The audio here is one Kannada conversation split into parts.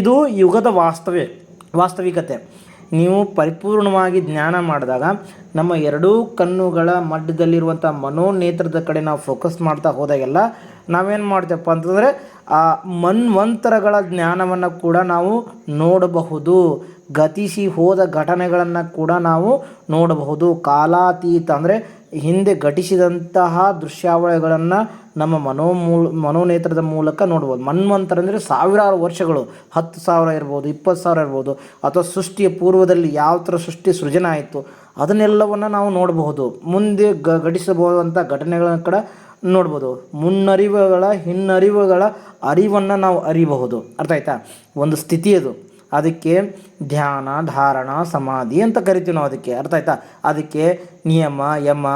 ಇದು ಯುಗದ ವಾಸ್ತವ್ಯ, ವಾಸ್ತವಿಕತೆ. ನೀವು ಪರಿಪೂರ್ಣವಾಗಿ ಜ್ಞಾನ ಮಾಡಿದಾಗ ನಮ್ಮ ಎರಡೂ ಕಣ್ಣುಗಳ ಮಧ್ಯದಲ್ಲಿರುವಂಥ ಮನೋನೇತ್ರದ ಕಡೆ ನಾವು ಫೋಕಸ್ ಮಾಡ್ತಾ ಹೋದಾಗೆಲ್ಲ ನಾವೇನು ಮಾಡ್ತೇವಪ್ಪ ಅಂತಂದರೆ ಆ ಮನ್ವಂತರಗಳ ಜ್ಞಾನವನ್ನು ಕೂಡ ನಾವು ನೋಡಬಹುದು. ಗತಿಸಿ ಹೋದ ಘಟನೆಗಳನ್ನು ಕೂಡ ನಾವು ನೋಡಬಹುದು. ಕಾಲಾತೀತ ಅಂದರೆ ಹಿಂದೆ ಘಟಿಸಿದಂತಹ ದೃಶ್ಯಾವಳಿಗಳನ್ನು ನಮ್ಮ ಮನೋಮೂಲ ಮನೋನೇತ್ರದ ಮೂಲಕ ನೋಡ್ಬೋದು. ಮನ್ವಂತರ ಅಂದರೆ ಸಾವಿರಾರು ವರ್ಷಗಳು, ಹತ್ತು ಸಾವಿರ ಇರ್ಬೋದು, ಇಪ್ಪತ್ತು ಸಾವಿರ ಇರ್ಬೋದು, ಅಥವಾ ಸೃಷ್ಟಿಯ ಪೂರ್ವದಲ್ಲಿ ಯಾವ ಥರ ಸೃಷ್ಟಿ ಸೃಜನ ಆಯಿತು, ಅದನ್ನೆಲ್ಲವನ್ನು ನಾವು ನೋಡಬಹುದು. ಮುಂದೆ ಗ ಘಟಿಸಬಹುದಂಥ ಘಟನೆಗಳನ್ನು ಕೂಡ ನೋಡ್ಬೋದು. ಮುನ್ನರಿವುಗಳ, ಹಿನ್ನರಿವುಗಳ ಅರಿವನ್ನು ನಾವು ಅರಿಬಹುದು. ಅರ್ಥ ಆಯ್ತಾ? ಒಂದು ಸ್ಥಿತಿ ಅದು. ಅದಕ್ಕೆ ಧ್ಯಾನ, ಧಾರಣ, ಸಮಾಧಿ ಅಂತ ಕರಿತೀವಿ ನಾವು ಅದಕ್ಕೆ. ಅರ್ಥ ಆಯ್ತಾ? ಅದಕ್ಕೆ ನಿಯಮ, ಯಮ,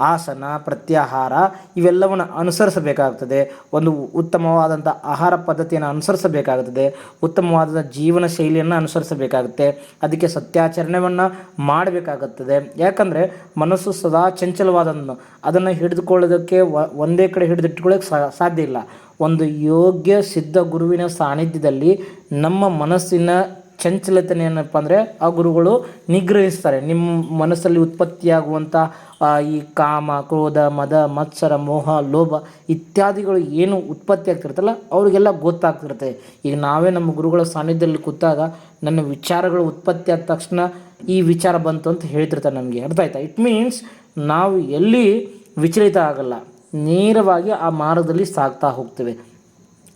ಆಸನ, ಪ್ರತ್ಯಾಹಾರ ಇವೆಲ್ಲವನ್ನು ಅನುಸರಿಸಬೇಕಾಗ್ತದೆ. ಒಂದು ಉತ್ತಮವಾದಂಥ ಆಹಾರ ಪದ್ಧತಿಯನ್ನು ಅನುಸರಿಸಬೇಕಾಗುತ್ತದೆ ಉತ್ತಮವಾದ ಜೀವನ ಶೈಲಿಯನ್ನು ಅನುಸರಿಸಬೇಕಾಗುತ್ತೆ. ಅದಕ್ಕೆ ಸತ್ಯಾಚರಣೆಯನ್ನು ಮಾಡಬೇಕಾಗುತ್ತದೆ. ಯಾಕಂದರೆ ಮನಸ್ಸು ಸದಾ ಚಂಚಲವಾದನ್ನು ಅದನ್ನು ಹಿಡಿದುಕೊಳ್ಳೋದಕ್ಕೆ ಒಂದೇ ಕಡೆ ಹಿಡಿದಿಟ್ಕೊಳ್ಳೋಕೆ ಸಾಧ್ಯ ಇಲ್ಲ. ಒಂದು ಯೋಗ್ಯ ಸಿದ್ಧ ಗುರುವಿನ ಸಾನ್ನಿಧ್ಯದಲ್ಲಿ ನಮ್ಮ ಮನಸ್ಸಿನ ಚಂಚಲತೆನ ಏನಪ್ಪ ಅಂದರೆ ಆ ಗುರುಗಳು ನಿಗ್ರಹಿಸ್ತಾರೆ. ನಿಮ್ಮ ಮನಸ್ಸಲ್ಲಿ ಉತ್ಪತ್ತಿಯಾಗುವಂಥ ಈ ಕಾಮ, ಕ್ರೋಧ, ಮದ, ಮತ್ಸರ, ಮೋಹ, ಲೋಭ ಇತ್ಯಾದಿಗಳು ಏನು ಉತ್ಪತ್ತಿ ಆಗ್ತಿರ್ತಲ್ಲ ಅವರಿಗೆಲ್ಲ ಗೊತ್ತಾಗ್ತಿರುತ್ತೆ. ಈಗ ನಾವೇ ನಮ್ಮ ಗುರುಗಳ ಸಾನ್ನಿಧ್ಯದಲ್ಲಿ ಕೂತಾಗ ನನ್ನ ವಿಚಾರಗಳು ಉತ್ಪತ್ತಿ ಆದ ತಕ್ಷಣ ಈ ವಿಚಾರ ಬಂತು ಅಂತ ಹೇಳ್ತಿರ್ತಾರೆ ನಮಗೆ. ಅರ್ಥ ಆಯ್ತಾ? ಇಟ್ ಮೀನ್ಸ್ ನಾವು ಎಲ್ಲಿ ವಿಚಲಿತ ಆಗಲ್ಲ. ನೇರವಾಗಿ ಆ ಮಾರ್ಗದಲ್ಲಿ ಸಾಗ್ತಾ ಹೋಗ್ತೇವೆ.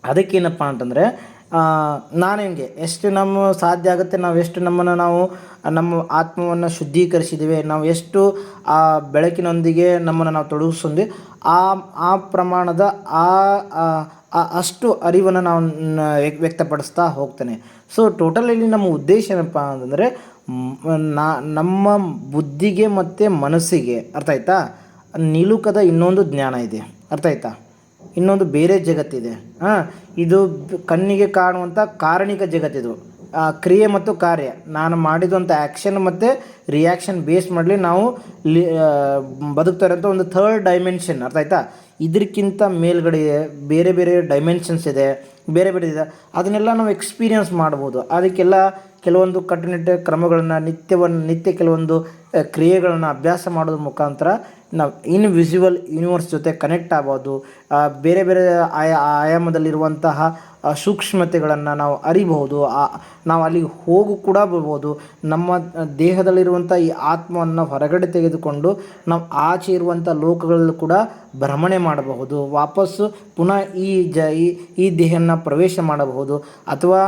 ಅದಕ್ಕೇನಪ್ಪ ಅಂತಂದರೆ ನಾನು ಹಿಂಗೆ, ಎಷ್ಟು ನಮ್ಮ ಸಾಧ್ಯ ಆಗುತ್ತೆ, ನಾವು ಎಷ್ಟು ನಮ್ಮನ್ನು ನಾವು, ನಮ್ಮ ಆತ್ಮವನ್ನು ಶುದ್ಧೀಕರಿಸಿದ್ದೇವೆ, ನಾವು ಎಷ್ಟು ಆ ಬೆಳಕಿನೊಂದಿಗೆ ನಮ್ಮನ್ನು ನಾವು ತೊಡಗಿಸ್ಕೊಂಡ್ವಿ, ಆ ಆ ಪ್ರಮಾಣದ ಆ ಅಷ್ಟು ಅರಿವನ್ನು ನಾವು ವ್ಯಕ್ತಪಡಿಸ್ತಾ ಹೋಗ್ತೇನೆ. ಸೊ ಟೋಟಲ್ ಇಲ್ಲಿ ನಮ್ಮ ಉದ್ದೇಶ ಏನಪ್ಪ ಅಂತಂದರೆ ನಾ, ನಮ್ಮ ಬುದ್ಧಿಗೆ ಮತ್ತು ಮನಸ್ಸಿಗೆ, ಅರ್ಥ ಆಯ್ತಾ? ನಿಲುಕದ ಇನ್ನೊಂದು ಜ್ಞಾನ ಇದೆ. ಅರ್ಥ ಆಯ್ತಾ? ಇನ್ನೊಂದು ಬೇರೆ ಜಗತ್ತಿದೆ. ಹಾಂ, ಇದು ಕಣ್ಣಿಗೆ ಕಾಣುವಂಥ ಕಾರಣಿಕ ಜಗತ್ತಿದು ಕ್ರಿಯೆ ಮತ್ತು ಕಾರ್ಯ. ನಾನು ಮಾಡಿದಂಥ ಆ್ಯಕ್ಷನ್ ಮತ್ತು ರಿಯಾಕ್ಷನ್ ಬೇಸ್ ಮಾಡಲಿ ನಾವು ಲಿ ಬದುಕ್ತಾ ಇರೋಂಥ ಒಂದು ಥರ್ಡ್ ಡೈಮೆನ್ಷನ್ ಅರ್ಥ ಆಯ್ತಾ? ಇದಕ್ಕಿಂತ ಮೇಲ್ಗಡೆ ಬೇರೆ ಬೇರೆ ಡೈಮೆನ್ಷನ್ಸ್ ಇದೆ, ಬೇರೆ ಬೇರೆ ಇದೆ. ಅದನ್ನೆಲ್ಲ ನಾವು ಎಕ್ಸ್ಪೀರಿಯನ್ಸ್ ಮಾಡ್ಬೋದು. ಅದಕ್ಕೆಲ್ಲ ಕೆಲವೊಂದು ಕಟ್ಟುನಿಟ್ಟ ಕ್ರಮಗಳನ್ನು, ನಿತ್ಯವನ್ನು, ನಿತ್ಯ ಕೆಲವೊಂದು ಕ್ರಿಯೆಗಳನ್ನು ಅಭ್ಯಾಸ ಮಾಡೋದ್ರ ಮುಖಾಂತರ ನಾವು ಇನ್ವಿಸಿಬಲ್ ಯೂನಿವರ್ಸ್ ಜೊತೆ ಕನೆಕ್ಟ್ ಆಗ್ಬೋದು. ಬೇರೆ ಬೇರೆ ಆಯಾ, ಆಯಾಮದಲ್ಲಿರುವಂತಹ ಸೂಕ್ಷ್ಮತೆಗಳನ್ನು ನಾವು ಅರಿಬಹುದು. ನಾವು ಅಲ್ಲಿಗೆ ಹೋಗು ಕೂಡ ಬರ್ಬೋದು. ನಮ್ಮ ದೇಹದಲ್ಲಿರುವಂಥ ಈ ಆತ್ಮವನ್ನು ಹೊರಗಡೆ ತೆಗೆದುಕೊಂಡು ನಾವು ಆಚೆ ಇರುವಂಥ ಲೋಕಗಳಲ್ಲೂ ಕೂಡ ಭ್ರಮಣೆ ಮಾಡಬಹುದು. ವಾಪಸ್ಸು ಪುನಃ ಈ ಜ, ಈ ದೇಹನ ಪ್ರವೇಶ ಮಾಡಬಹುದು. ಅಥವಾ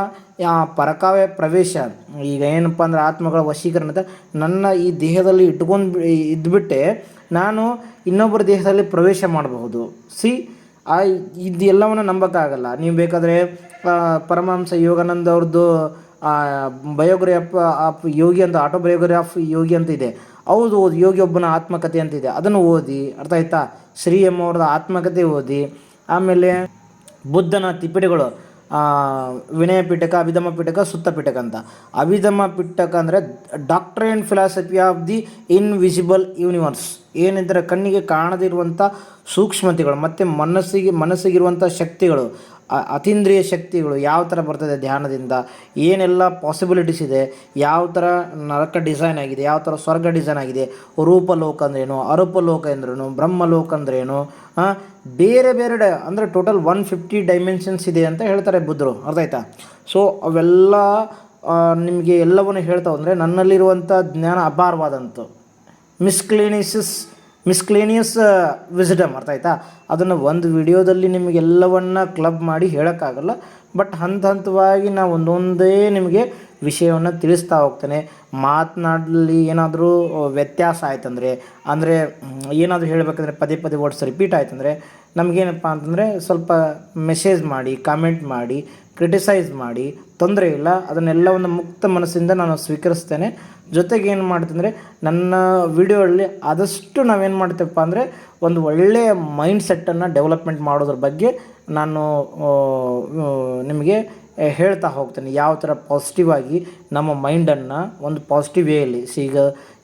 ಪರಕಾವ್ಯ ಪ್ರವೇಶ. ಈಗ ಏನಪ್ಪ ಅಂದ್ರೆ ಆತ್ಮಗಳ ವಶೀಕರಣದ ನನ್ನ ಈ ದೇಹದಲ್ಲಿ ಇಟ್ಕೊಂಡು, ಇದ್ಬಿಟ್ಟೆ ನಾನು ಇನ್ನೊಬ್ಬರ ದೇಹದಲ್ಲಿ ಪ್ರವೇಶ ಮಾಡಬಹುದು. ಸಿ, ಆ, ಇದೆಲ್ಲವನ್ನು ನಂಬೋಕ್ಕಾಗಲ್ಲ ನೀವು ಬೇಕಾದರೆ ಪರಮಹಂಸ ಯೋಗಾನಂದ ಅವ್ರದ್ದು ಬಯೋಗ್ರಫಿ ಆಫ್ ಯೋಗಿ ಅಂತ ಆಟೋ ಬಯೋಗ್ರಫಿ ಆಫ್ ಯೋಗಿ ಅಂತ ಇದೆ. ಹೌದು ಓದಿ, ಯೋಗಿ ಒಬ್ಬನ ಆತ್ಮಕಥೆ ಅಂತ ಇದೆ. ಅದನ್ನು ಓದಿ, ಅರ್ಥ ಆಯ್ತಾ? ಶ್ರೀ ಎಂ ಅವ್ರದ್ದು ಆತ್ಮಕಥೆ ಓದಿ, ಆಮೇಲೆ ಬುದ್ಧನ ತಿಪ್ಪಿಡಿಗಳು ವಿನಯ ಪಿಟಕ ಅಭಿಧಮ ಪಿಟಕ ಸುತ್ತ ಪಿಟಕ ಅಂತ. ಅಭಿಧಮ ಪಿಟಕ ಅಂದರೆ doctrine philosophy of the invisible universe ಏನಿದ್ರೆ ಕಣ್ಣಿಗೆ ಕಾಣದಿರುವಂಥ ಸೂಕ್ಷ್ಮತೆಗಳು, ಮತ್ತು ಮನಸ್ಸಿಗೆ, ಮನಸ್ಸಿಗಿರುವಂಥ ಶಕ್ತಿಗಳು. ಅತೀಂದ್ರಿಯ ಶಕ್ತಿಗಳು ಯಾವ ಥರ ಬರ್ತದೆ ಧ್ಯಾನದಿಂದ, ಏನೆಲ್ಲ ಪಾಸಿಬಿಲಿಟೀಸ್ ಇದೆ, ಯಾವ ಥರ ನರಕ ಡಿಸೈನ್ ಆಗಿದೆ, ಯಾವ ಥರ ಸ್ವರ್ಗ ಡಿಸೈನ್ ಆಗಿದೆ, ರೂಪಲೋಕ ಅಂದ್ರೇನು, ಅರೂಪಲೋಕ ಅಂದ್ರೇನು, ಬ್ರಹ್ಮಲೋಕ ಅಂದ್ರೇನು ಬೇರೆ ಬೇರೆ ಡ ಅಂದರೆ ಟೋಟಲ್ ಒನ್ ಫಿಫ್ಟಿ ಡೈಮೆನ್ಷನ್ಸ್ ಇದೆ ಅಂತ ಹೇಳ್ತಾರೆ ಬುದ್ಧರು. ಅರ್ಥ ಆಯ್ತಾ? ಸೊ ಅವೆಲ್ಲ ನಿಮಗೆ ಎಲ್ಲವನ್ನು ಹೇಳ್ತಾವೆ ಅಂದರೆ ನನ್ನಲ್ಲಿರುವಂಥ ಜ್ಞಾನ ಅಪಾರವಾದಂಥ ಮಿಸ್ಕ್ಲೇನಿಯಸ್ ಮಿಸ್ಕ್ಲೇನಿಯಸ್ ವಿಸಿಡಮ್ ಅರ್ಥ ಆಯ್ತಾ ಅದನ್ನು ಒಂದು ವಿಡಿಯೋದಲ್ಲಿ ನಿಮಗೆಲ್ಲವನ್ನ ಕ್ಲಬ್ ಮಾಡಿ ಹೇಳೋಕ್ಕಾಗಲ್ಲ. ಬಟ್ ಹಂತ ಹಂತವಾಗಿ ನಾವು ಒಂದೊಂದೇ ನಿಮಗೆ ವಿಷಯವನ್ನು ತಿಳಿಸ್ತಾ ಹೋಗ್ತೇನೆ. ಮಾತನಾಡಲಿ ಏನಾದರೂ ವ್ಯತ್ಯಾಸ ಆಯ್ತಂದರೆ, ಅಂದರೆ ಏನಾದರೂ ಹೇಳಬೇಕಂದ್ರೆ ಪದೇ ಪದೇ ವರ್ಡ್ಸ್ ರಿಪೀಟ್ ಆಯ್ತಂದರೆ, ನಮಗೇನಪ್ಪ ಅಂತಂದರೆ ಸ್ವಲ್ಪ ಮೆಸೇಜ್ ಮಾಡಿ ಕಾಮೆಂಟ್ ಮಾಡಿ ಕ್ರಿಟಿಸೈಸ್ ಮಾಡಿ, ತೊಂದರೆ ಇಲ್ಲ ಅದನ್ನೆಲ್ಲವನ್ನು ಮುಕ್ತ ಮನಸ್ಸಿಂದ ನಾನು ಸ್ವೀಕರಿಸ್ತೇನೆ. ಜೊತೆಗೆ ಏನು ಮಾಡ್ತಂದರೆ, ನನ್ನ ವಿಡಿಯೋಲ್ಲಿ ಆದಷ್ಟು ನಾವೇನು ಮಾಡ್ತೇವಪ್ಪ ಅಂದರೆ, ಒಂದು ಒಳ್ಳೆಯ ಮೈಂಡ್ ಸೆಟ್ಟನ್ನು ಡೆವಲಪ್ಮೆಂಟ್ ಮಾಡೋದ್ರ ಬಗ್ಗೆ ನಾನು ನಿಮಗೆ ಹೇಳ್ತಾ ಹೋಗ್ತೇನೆ. ಯಾವ ಥರ ಪಾಸಿಟಿವ್ ಆಗಿ ನಮ್ಮ ಮೈಂಡನ್ನು ಒಂದು ಪಾಸಿಟಿವ್ ವೇಯಲ್ಲಿ ಸಿ ಈಗ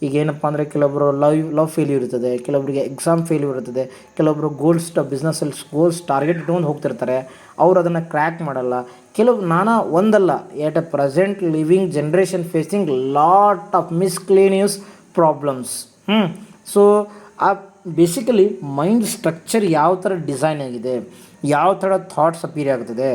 ಈಗ ಏನಪ್ಪ ಅಂದರೆ ಕೆಲವೊಬ್ಬರು ಲವ್ ಲವ್ ಫೇಲ್ಯೂರ್ ಇರ್ತದೆ ಕೆಲವೊಬ್ಬರಿಗೆ ಎಕ್ಸಾಮ್ ಫೇಲ್ಯೂರ್ ಇರ್ತದೆ ಕೆಲವೊಬ್ಬರು ಗೋಲ್ಸ್ ಬಿಸ್ನೆಸ್ಸಲ್ಲಿ ಗೋಲ್ಸ್ ಟಾರ್ಗೆಟ್ ಇಟ್ಕೊಂಡು ಹೋಗ್ತಿರ್ತಾರೆ, ಅವ್ರು ಅದನ್ನು ಕ್ರ್ಯಾಕ್ ಮಾಡಲ್ಲ. ಕೆಲವು, ನಾನಾ ಒಂದಲ್ಲ at a present living generation facing lot of miscellaneous problems hmm so ಆ ಬೇಸಿಕಲಿ ಮೈಂಡ್ ಸ್ಟ್ರಕ್ಚರ್ ಯಾವ ಥರ ಡಿಸೈನ್ ಆಗಿದೆ, ಯಾವ ಥರ ಥಾಟ್ಸ್ ಅಪೀರ್ ಆಗ್ತದೆ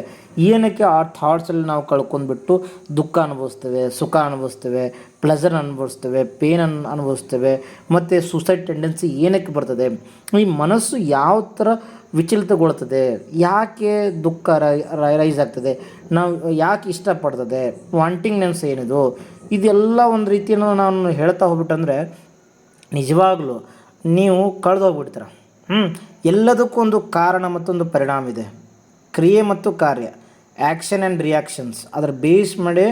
ಏನಕ್ಕೆ ಆ ಥಾಟ್ಸಲ್ಲಿ ನಾವು ಕಳ್ಕೊಂಡ್ಬಿಟ್ಟು ದುಃಖ ಅನುಭವಿಸ್ತೇವೆ, ಸುಖ ಅನುಭವಿಸ್ತೇವೆ ಪ್ಲೆಸರ್ ಅನುಭವಿಸ್ತೇವೆ ಪೇನ್ ಅನ್ ಅನುಭವಿಸ್ತೇವೆ, ಮತ್ತು ಸೂಸೈಡ್ ಟೆಂಡೆನ್ಸಿ ಏನಕ್ಕೆ ಬರ್ತದೆ, ಈ ಮನಸ್ಸು ಯಾವ ಥರ ವಿಚಲಿತಗೊಳ್ತದೆ ಯಾಕೆ ದುಃಖ ರೈಸ್ ಆಗ್ತದೆ, ನಾವು ಯಾಕೆ ಇಷ್ಟಪಡ್ತದೆ ವಾಂಟಿಂಗ್ನೆನ್ಸ್ ಏನಿದು, ಇದೆಲ್ಲ ಒಂದು ರೀತಿಯನ್ನು ನಾನು ಹೇಳ್ತಾ ಹೋಗ್ಬಿಟ್ಟಂದರೆ ನಿಜವಾಗ್ಲೂ ನೀವು ಕಳೆದೋಗ್ಬಿಡ್ತೀರ. ಹ್ಞೂ ಎಲ್ಲದಕ್ಕೂ ಒಂದು ಕಾರಣ ಮತ್ತೊಂದು ಪರಿಣಾಮ ಇದೆ. ಕ್ರಿಯೆ ಮತ್ತು ಕಾರ್ಯ ಆ್ಯಕ್ಷನ್ ಆ್ಯಂಡ್ ರಿಯಾಕ್ಷನ್ಸ್ ಅದರ ಬೇಸ್ ಮಾಡಿ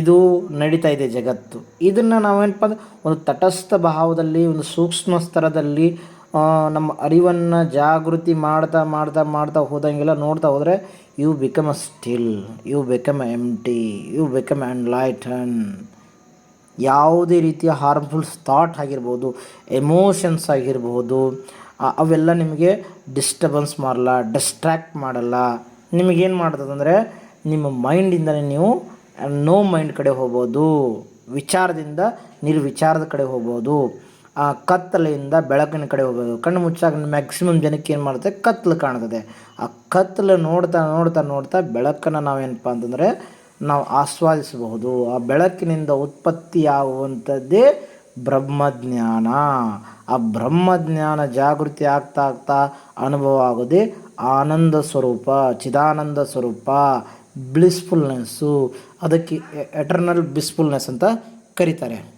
ಇದು ನಡೀತಾ ಇದೆ ಜಗತ್ತು. ಇದನ್ನು ನಾವೇನಪ್ಪ ಅಂದ್ರೆ ಒಂದು ತಟಸ್ಥ ಭಾವದಲ್ಲಿ, ಒಂದು ಸೂಕ್ಷ್ಮ ಸ್ತರದಲ್ಲಿ ನಮ್ಮ ಅರಿವನ್ನು ಜಾಗೃತಿ ಮಾಡ್ತಾ ಮಾಡ್ತಾ ಮಾಡ್ತಾ ಹೋದಂಗೆಲ್ಲ ನೋಡ್ತಾ ಹೋದರೆ you become a still you become empty you become enlighten ಯಾವುದೇ ರೀತಿಯ ಹಾರ್ಮ್ಫುಲ್ ಥಾಟ್ ಆಗಿರ್ಬೋದು ಎಮೋಷನ್ಸ್ ಆಗಿರ್ಬೋದು ಅವೆಲ್ಲ ನಿಮಗೆ ಡಿಸ್ಟರ್ಬೆನ್ಸ್ ಮಾಡಲ್ಲ ಡಿಸ್ಟ್ರ್ಯಾಕ್ಟ್ ಮಾಡಲ್ಲ. ನಿಮಗೇನು ಮಾಡ್ತದಂದರೆ, ನಿಮ್ಮ ಮೈಂಡಿಂದಲೇ ನೀವು ನೋ ಮೈಂಡ್ ಕಡೆ ಹೋಗ್ಬೋದು. ವಿಚಾರದಿಂದ ನಿರ್ವಿಚಾರದ ಕಡೆ ಹೋಗ್ಬೋದು. ಆ, ಕತ್ತಲೆಯಿಂದ ಬೆಳಕಿನ ಕಡೆ ಹೋಗ್ಬೋದು. ಕಣ್ಣು ಮುಚ್ಚಾಗ ಮ್ಯಾಕ್ಸಿಮಮ್ ಜನಕ್ಕೆ ಏನು ಮಾಡುತ್ತೆ? ಕತ್ತಲು ಕಾಣ್ತದೆ. ಆ ಕತ್ತಲು ನೋಡ್ತಾ ನೋಡ್ತಾ ನೋಡ್ತಾ ಬೆಳಕನ್ನು ನಾವೇನಪ್ಪ ಅಂತಂದರೆ ನಾವು ಆಸ್ವಾದಿಸಬಹುದು. ಆ ಬೆಳಕಿನಿಂದ ಉತ್ಪತ್ತಿಯಾಗುವಂಥದ್ದೇ ಬ್ರಹ್ಮಜ್ಞಾನ. ಆ ಬ್ರಹ್ಮಜ್ಞಾನ ಜಾಗೃತಿ ಆಗ್ತಾ ಆಗ್ತಾ ಅನುಭವ ಆಗೋದೇ ಆನಂದ ಸ್ವರೂಪ, ಚಿದಾನಂದ ಸ್ವರೂಪ ಬ್ಲಿಸ್ಫುಲ್ನೆಸ್ಸು ಅದಕ್ಕೆ ಎಟರ್ನಲ್ ಬ್ಲಿಸ್ಫುಲ್ನೆಸ್ ಅಂತ ಕರೀತಾರೆ.